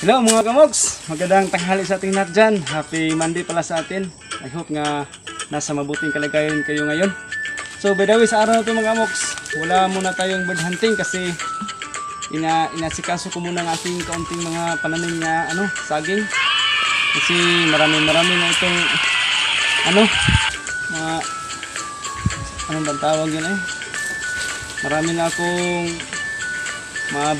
Hello mga kamoks! Magandang tanghali sa ating lahat dyan. Happy Monday pala sa atin. I hope nga nasa mabuting kalagayan kayo ngayon. So by the way, sa araw na ito mga kamoks, wala muna tayong bird hunting kasi ina inasikaso ko muna ng aking kaunting mga pananim na ano, saging. Kasi marami marami na itong ano, mga anong bang tawag yun eh? Marami na akong mga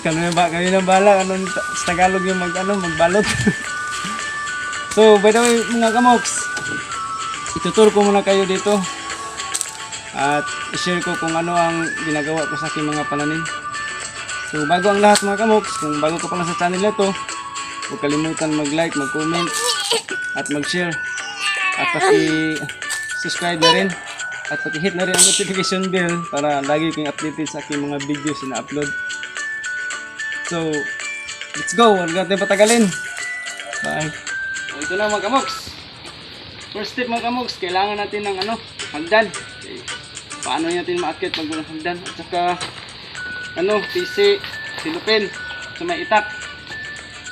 kano ba kayo ng bala anong sa Tagalog yung mag ano magbalot. so, by the way, mga kamoks, ituturo ko muna kayo dito. At i-share ko kung ano ang ginagawa ko sa aking mga pananim. So, bago ang lahat mga kamoks, kung bago ka pa sa channel na to, huwag kalimutan mag-like, mag-comment, at mag-share. At pati-subscribe na rin. At pati-hit na rin ang notification bell para lagi kayong updated sa aking mga videos na upload. So, let's go. Huwag natin patagalin. Bye. So, ito na mga kamoks. First step mga kamoks, kailangan natin ng ano, hagdan. Okay. Paano natin maakit pag walang hagdan? At saka, ano, PC, silupin, sa may itak.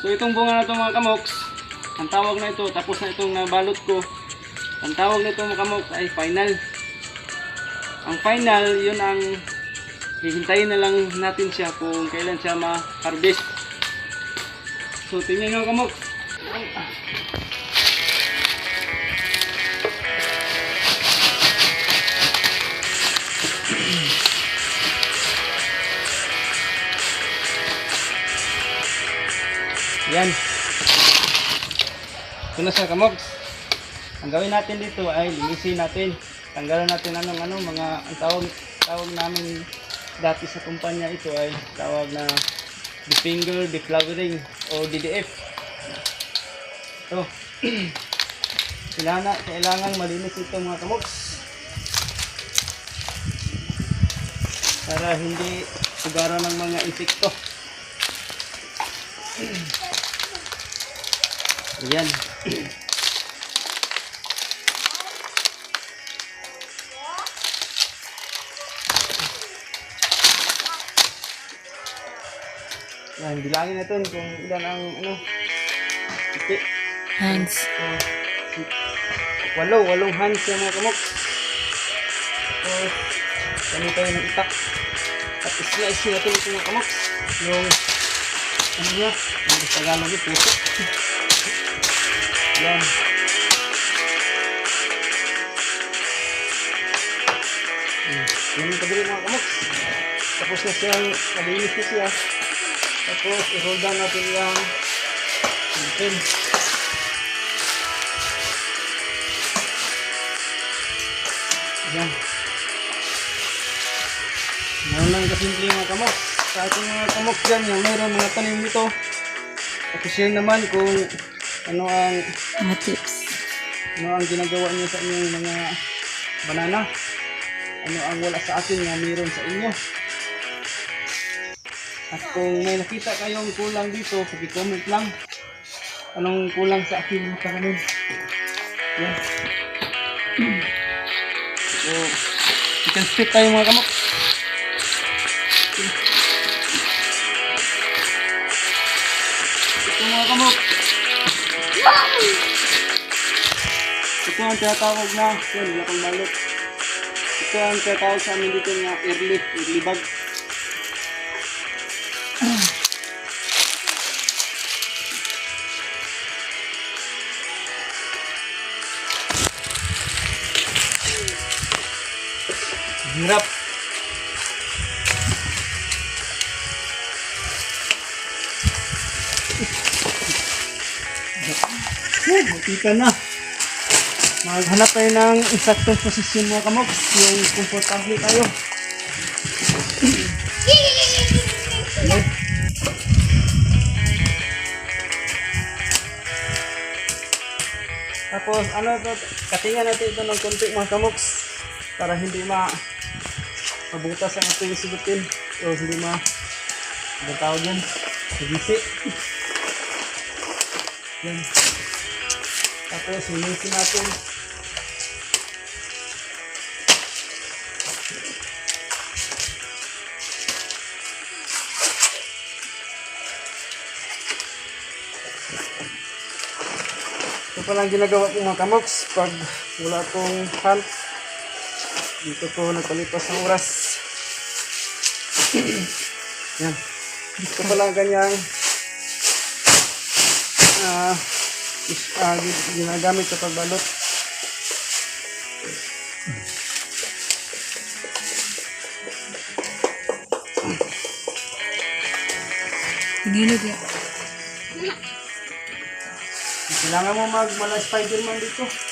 So, itong bunga na ito mga kamoks, ang tawag na ito, tapos na itong nabalot ko, ang tawag na ito mga kamoks ay final. Ang final, yun ang hihintayin na lang natin siya kung kailan siya ma-harvest. So, tingnan nyo kamok. Yan. Ito na siya kamok. Ang gawin natin dito ay linisin natin. Tanggalan natin anong ano mga ang tawag tawag namin dati sa kumpanya ito ay tawag na definger deflowering o DDF. Ito. kailangan, kailangan malinis ito mga kamoks. Para hindi sugaran ng mga insekto. Ayan. Yan, bilangin natin kung ilan ang ano. Iti. Hands. So, walo, walong hands yung mga kamok. Tapos, kami tayo ng itak. At isla-isla natin ito mga kamok. Yung, ano niya, yung sa Tagalog yung puso. Yan. Hmm, Yan yung kabili mga kamok. Tapos na siyang, nalinis na siya. Tapos, i-hold down natin yung natin. Yan. Meron lang kasimple mga kamok. Sa ating mga kamok dyan, yung meron mga tanim dito. At share naman kung ano ang Mga tips. ano ang ginagawa niyo sa inyong mga banana. Ano ang wala sa atin na meron sa inyo. At kung may nakita kayong kulang dito, pag-comment lang. Anong kulang sa aking mga pananim. Yan. So, can split tayo mga kamok. Ito mga kamok. Ito ang tinatawag na, yan, wala kang balot. Ito ang tinatawag sa amin dito na early, early bag. Hirap. Oh, makita na. Maghanap tayo ng eksaktong posisyon mga kamoks. Yung komportable tayo. Tapos ano to, katingan natin ito ng konti mga kamoks para hindi ma mabutas ang ating sigutin o hindi ma ano ang tawag yan? Sigisi yan. Tapos sinisi natin. Ito palang ginagawa ko mga kamoks pag wala akong hands dito ko nagpalipas ng oras. Yan. Ito pa lang ganyang ah is- gi- ginagamit sa pagbalot. Ginog ya. Kailangan mo mag mala Spider-Man dito.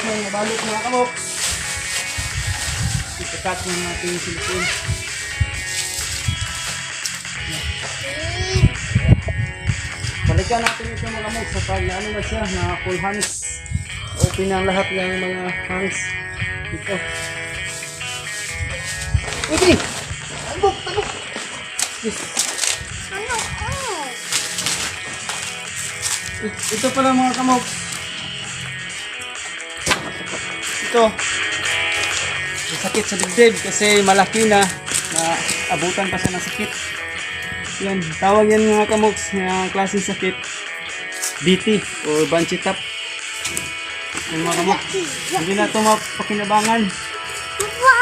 Ng balot mga kamoks. Itakat mo natin yung silikon. Balikan natin ito mga kamoks sa pag ano na siya, na full hands. Open na ang lahat ng mga hands. Dito. Uy, Bini! Tagbok! Tagbok! Yes. Ano? Oh. It- Ito pala mga kamoks. Ito. Sakit sa dibdib kasi malaki na na abutan pa siya ng sakit. Yan, tawag yan mga kamoks na klaseng sakit. BT or banshee tap. Yung mga kamoks, hindi na ito mapakinabangan.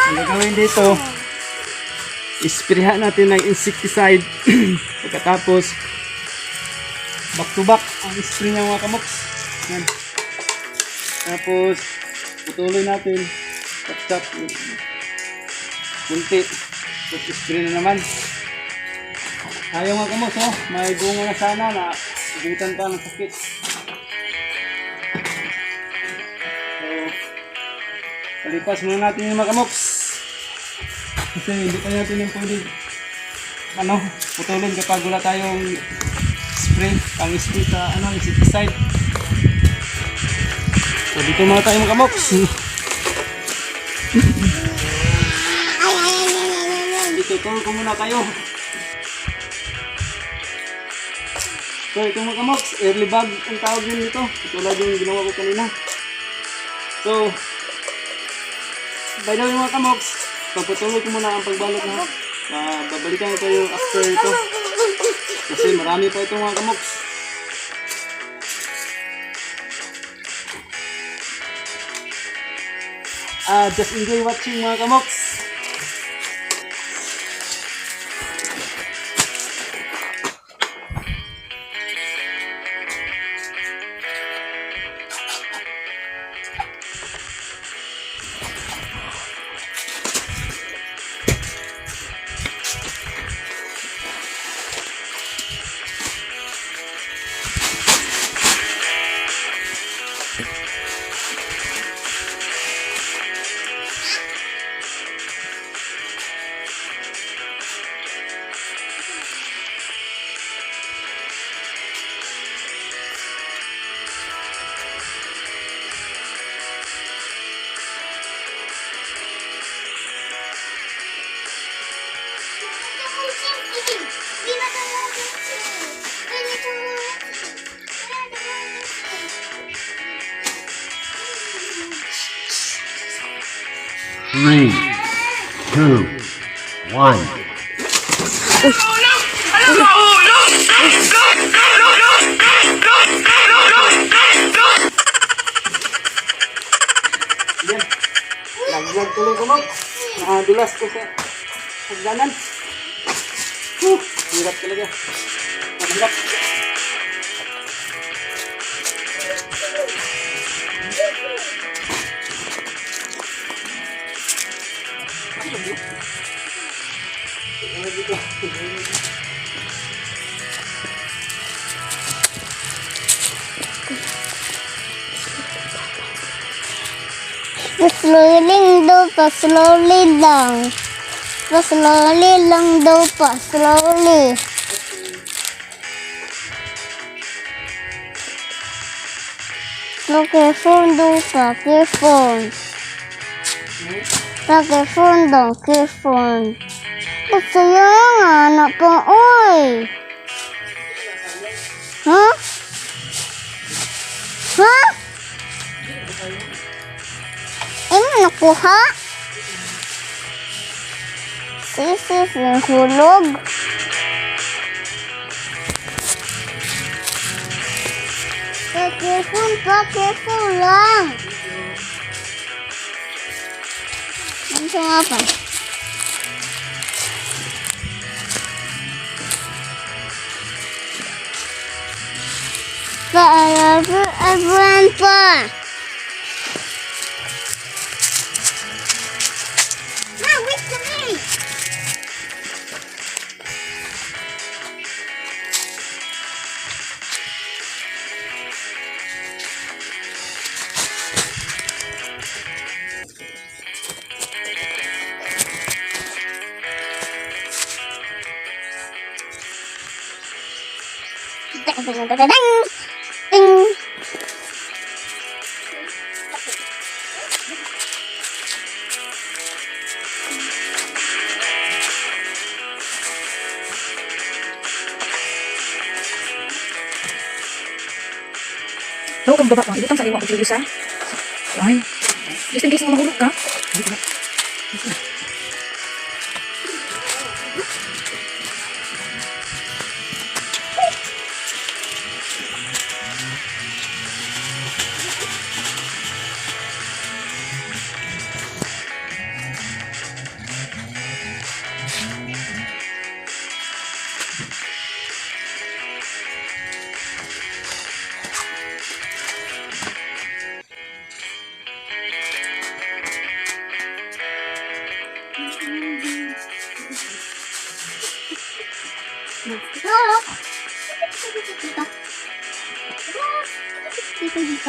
Ang gagawin dito, isprehan natin ng insecticide. Pagkatapos, back to back ang spray niya mga kamoks. Yan. Tapos, putuloy natin. Tap. Kunti. Tapos spray na naman. Ayaw mga kamoks, oh. May bunga na sana na ubutan pa ng sakit. So, palipas muna natin yung mga kamoks. Kasi hindi pa natin yung pwede ano, putulin kapag wala tayong spray, pang spray sa ano, insecticide. So dito muna tayo mga kamoks. Dito, tulong ko muna kayo. So ito mga kamoks, early bag ang tawag din dito. Tulad yung ginawa ko kanina. So, by the way mga kamoks, pagpatuloy ko muna ang pagbalot na. Uh, babalikan ko yung after ito. Kasi marami pa ito mga kamoks. Ah, just enjoy watching mga kamoks. Three, two, one. Yan. Laglag tuloy ko mo. Nakadulas ko sa hagdanan. Huh, hirap talaga. Mahirap. Paslowly daw pa, slowly lang. Paslowly lang daw pa, slowly. Microphone daw pa, microphone. Microphone daw, microphone. Gusto niya yung anak ko, oy! Huh? Huh? Nakuha? Sisis yung hulog. Pokefon, Pokefon lang. Ano sa nga pa? Forever everyone pa. Ding, ding, ding, ding, ding. Ding. Tahu kung baba ka, ibutang sa iwa ko sa Ay, just in case na.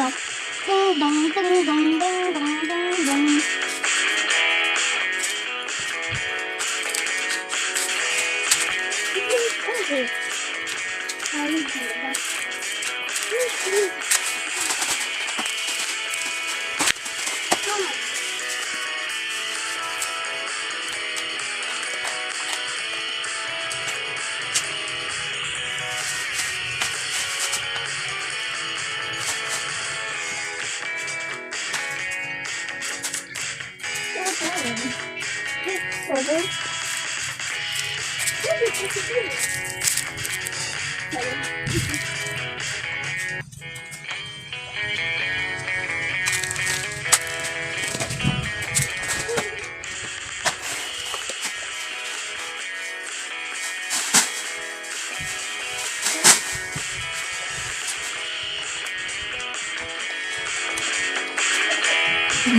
Ayan ko.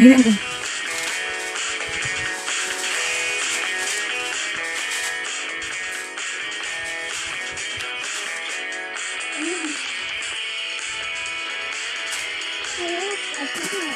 Mahawak dito na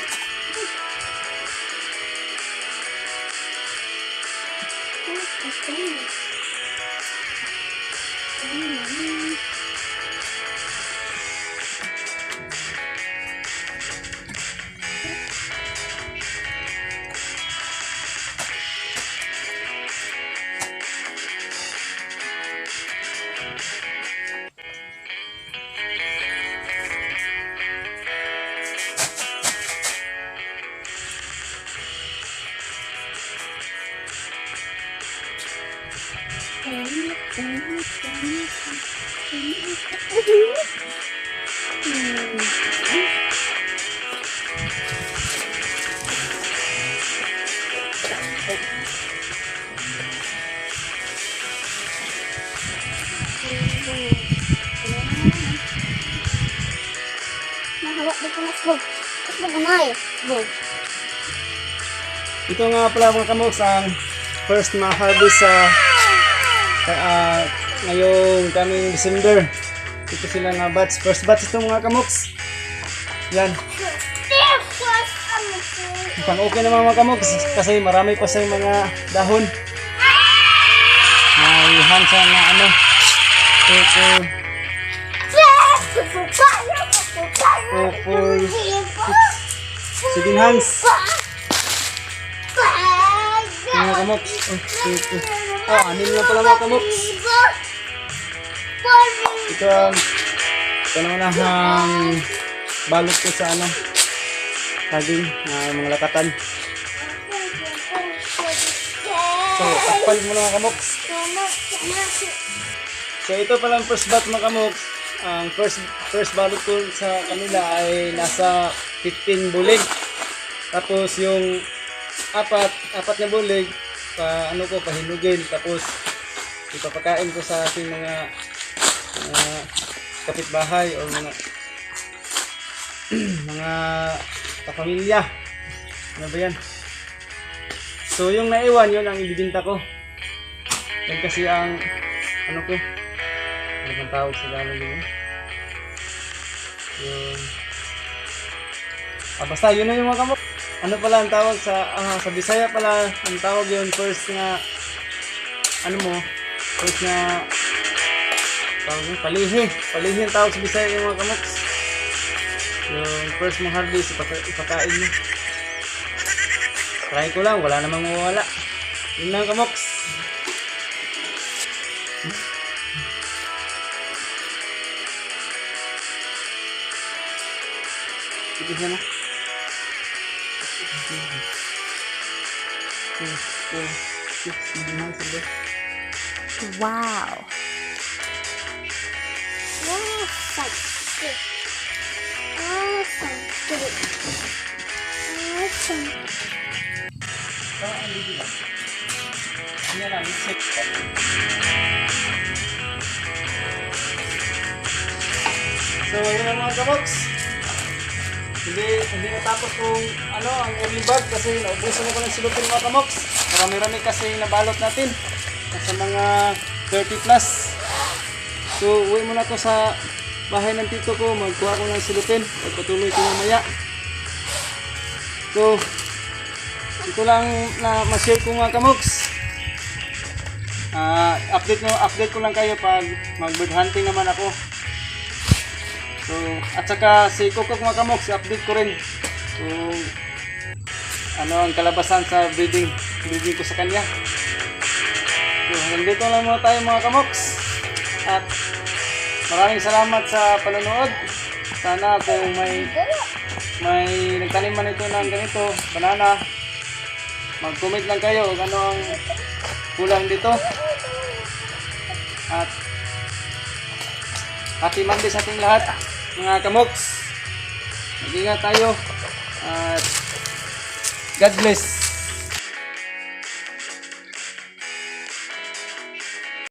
Ito nga pala mga kamoks ang first na harvest sa ah, ngayong coming December. Ito sila nga batch. First batch ito mga kamoks. Yan. Pang okay naman mga kamoks kasi marami pa sa mga dahon. May hansa na ano. Purple. Purple. Sige, Hans. Mga kamoks. Oh, ito. Ah, anin lang pala mga kamoks. Ito ang panunahang balot ko sa ano. Saging, ah, mga lakatan. So, takpan mo na mga kamoks. So ito pala ang first batch mga kamoks. Ang first first balot ko sa kanila ay nasa 15 bulig. Tapos yung apat, apat na bulig, pa ano ko pahinugin tapos ipapakain ko sa aking mga mga kapitbahay o mga mga kapamilya. Ano ba yan? So yung naiwan yun ang ibibinta ko. Yan kasi ang ano ko ano bang tawag sa Tagalog yun? Yung ah, basta yun na yung mga kamok. Ano pala ang tawag sa ah, sa Bisaya pala ang tawag yun first nga ano mo first nga tawag mo palihi. Palihi ang tawag sa Bisaya yung mga kamok yung first mong harvest ipaka- ipakain mo. Try ko lang wala namang mawala yun lang kamoks Sige sana. Two, four, six, nine, seven. Wow. Yan lang, check. So, yun ang mga kabox. Hindi, hindi natapos kung ano, ang early bird kasi naubusan ako ng silupin mga kamox. Marami-rami kasi nabalot natin. Sa mga 30 plus. So, uwi muna ko sa bahay ng tito ko. Magkuha ko ng silupin. Pagpatuloy ko mamaya. So, ito lang na ma-share ko mga kamoks. Ah, update ko update ko lang kayo pag mag-bird hunting naman ako. So, at saka si Coco mga kamoks, update ko rin. So, ano ang kalabasan sa breeding, breeding ko sa kanya. So, nandito lang muna tayo mga kamoks. At maraming salamat sa panonood. Sana kung may may nagtanim man ito ng ganito, banana, mag-comment lang kayo kung ano ang kulang dito. At happy Monday sa ating lahat, mga kamoks. Mag-ingat tayo. At God bless.